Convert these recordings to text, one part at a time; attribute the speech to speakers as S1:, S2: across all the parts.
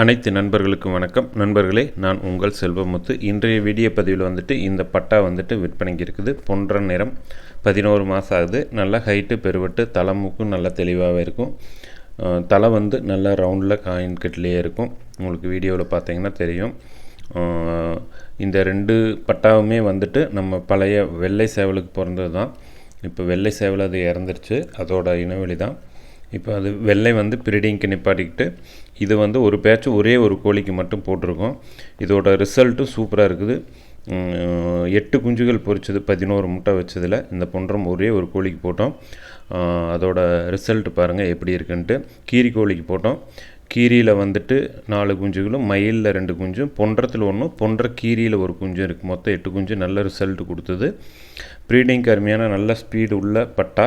S1: அனைத்து நண்பர்களுக்கும் வணக்கம். நண்பர்களே நான் உங்கள் செல்வமுத்து. இன்றைய வீடியோ பதிவில் வந்துட்டு இந்த பட்டா வந்துட்டு விற்பனைக்கு இருக்குது. பொன்ற நிறம் பதினோரு மாதம் ஆகுது. நல்லா ஹைட்டு பெருவட்டு தலைமுக்கும் நல்லா தெளிவாகவே இருக்கும். தலை வந்து நல்லா ரவுண்டில் காயின் கட்டிலே இருக்கும். உங்களுக்கு வீடியோவில் பார்த்தீங்கன்னா தெரியும். இந்த ரெண்டு பட்டாவுமே வந்துட்டு நம்ம பழைய வெள்ளை சேவலுக்கு பிறந்தது தான் இப்போ வெள்ளை சேவல் அது இறந்துருச்சு. அதோட இனவெளி தான் இப்போ அது வெள்ளை வந்து ப்ரீடிங்க்கு நிப்பாட்டிக்கிட்டு இது வந்து ஒரு பேட்ச் ஒரே ஒரு கோழிக்கு மட்டும் போட்டிருக்கோம். இதோட ரிசல்ட்டும் சூப்பராக இருக்குது. எட்டு குஞ்சுகள் பொறிச்சது பதினோரு முட்டை வச்சதில் இந்த பொன்றம் ஒரே ஒரு கோழிக்கு போட்டோம். அதோட ரிசல்ட் பாருங்கள் எப்படி இருக்குன்ட்டு. கீரி கோழிக்கு போட்டோம். கீரியில் வந்துட்டு நாலு குஞ்சுகளும் மயிலில் ரெண்டு குஞ்சும் பொன்றத்தில் ஒன்றும் பொன்ற கீரியில் ஒரு குஞ்சும் இருக்குது மொத்தம் எட்டு குஞ்சு நல்ல ரிசல்ட் கொடுத்தது. ப்ரீடிங்க்கு அருமையான நல்ல ஸ்பீடு உள்ள பட்டா.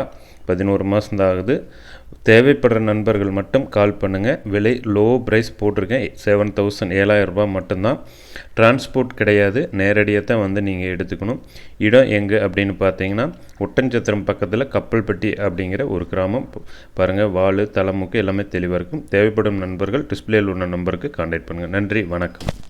S1: பதினோரு மாதம் தான் ஆகுது. தேவைப்படுற நண்பர்கள் மட்டும் கால் பண்ணுங்கள் விலை லோ ப்ரைஸ் போட்டிருக்கேன். செவன் தௌசண்ட் ஏழாயிரம் ரூபாய் மட்டும்தான். டிரான்ஸ்போர்ட் கிடையாது. நேரடியாக தான் வந்து நீங்கள் எடுத்துக்கணும். இடம் எங்கே அப்படின்னு பார்த்தீங்கன்னா ஒட்டஞ்சத்திரம் பக்கத்தில் கப்பல்பட்டி அப்படிங்கிற ஒரு கிராமம். பாருங்கள் வாள் தலைமுக்கு எல்லாமே தெளிவாக இருக்கும். தேவைப்படும் நண்பர்கள் டிஸ்பிளேயில் உள்ள நம்பருக்கு கான்டாக்ட் பண்ணுங்கள் நன்றி வணக்கம்.